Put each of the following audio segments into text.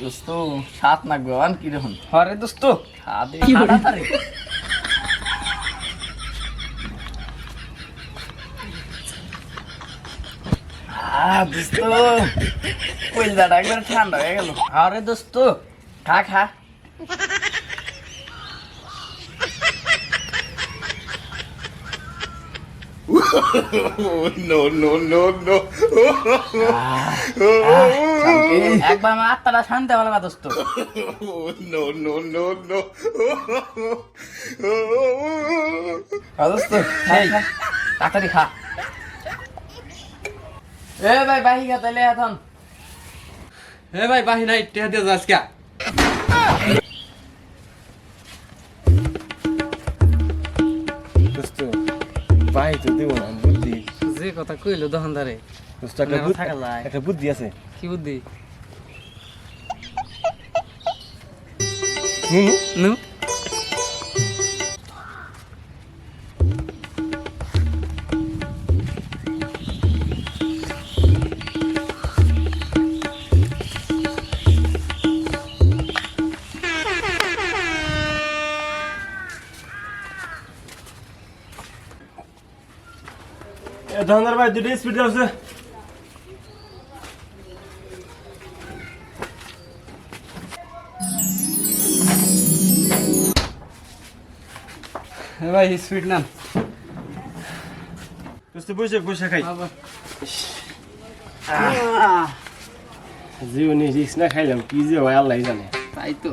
দোস্ত সাত না আন কি রকম হরে দোস্ত দোস্ত কইলদাটা একবার ঠান্ডা হয়ে গেল। আরে দোস্ত। খা খা। একবার আমার আত্মাটা শান্তি হলো না দোস্ত। তাড়াতাড়ি খা। এ ভাই বাহি খা তাইলে এখন। হে ভাই বাহি নাই টেহা দিয়ে যাস কে ভাই তো দেব না বুদ্ধি। যে কথা কইলো দোকানদারে একটা বুদ্ধি- থাকা যায়। একটা বুদ্ধি আছে। কি বুদ্ধি? নুনু? নু ধন্দার ভাই দুটো স্পিড আছে। হে ভাই সুইট না দোস্ত বসে বসে খাই। বাবা। জীবনে রিক্স না খাইলাম কি যে হয় আল্লাহ জানে। তাই তো।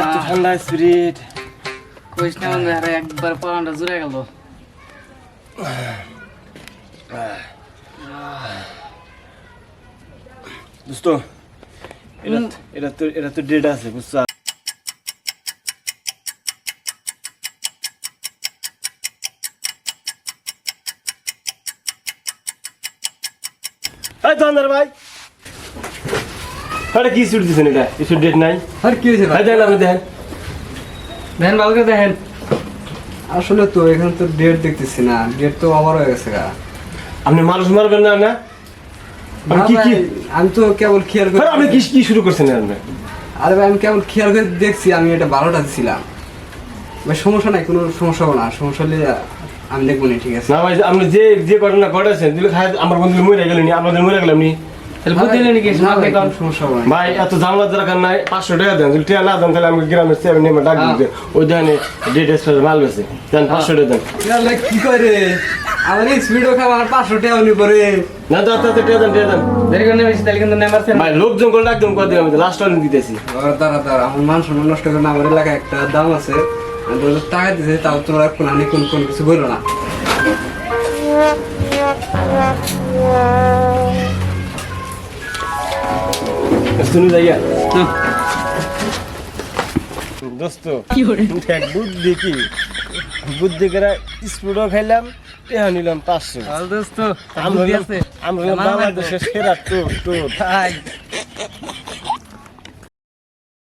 এত ঠান্ডা স্পিরিট কইস না একবার পরানটা জুড়ে গেল। দোস্ত এটা এটা তো এটা তো ডেট আছে বুঝছ এই ধন্দার ভাই আরে কি সুট দিছেন এটা কিছু ডেট নাই আর কি হয়েছে ভাই দেখেন আপনি দেখেন দেখেন ভালো করে দেখেন আসলে তো এখানে তো ডেট দেখতেছি না ডেট তো ওভার হয়ে গেছে গা। আপনি মানুষ মারবেন না না? আপনি কি কি আমি তো কেবল খেয়াল করে আরে আপনি কি কি শুরু করছেন আপনি? আরে ভাই আমি কেবল খেয়াল করে দেখছি আমি এটা বারোটা ছিলাম ভাই সমস্যা নাই কোনো সমস্যা না। সমস্যা হলে আমি দেখব না ঠিক আছে? না ভাই আপনি যে যে ঘটনা ঘটেছেন আমার বন্ধু মরে গেলেন আপনাদের মরে গেলাম নি ভাই, এত ঝামেলা দরকার নাই? পাঁচশো টাকা দেন যদি না দেন তাহলে আমি গ্রামের সেভেন নেমে ডাক দিতে ওই দেন ডেট এক্সপ্রেস মাল দেন পাঁচশো টাকা দেন। কি করে আমার এই স্পিডও খাবার পাঁচশো টাকা উনি করে না তো তাতে টাকা দেন টাকা দেন। দেরি করে নেমেছি তাহলে কিন্তু নেমার ভাই লোকজন করে ডাক দেন করে দিন লাস্ট টাইম দিতেছি। আর দাঁড়া দাঁড়া আমার মান সম্মান নষ্ট করে আমার এলাকায় একটা দাম আছে। টাকা দিতে তাও তোমরা কোন কোন কোন কিছু বলল না। শুনি যাইয়া। দোস্ত দেখ বুদ্ধি কি? বুদ্ধি করে স্পুডও খাইলাম টেহা নিলাম পাঁচশো। দোস্ত আমরা বাংলাদেশের সেরা টোট তাই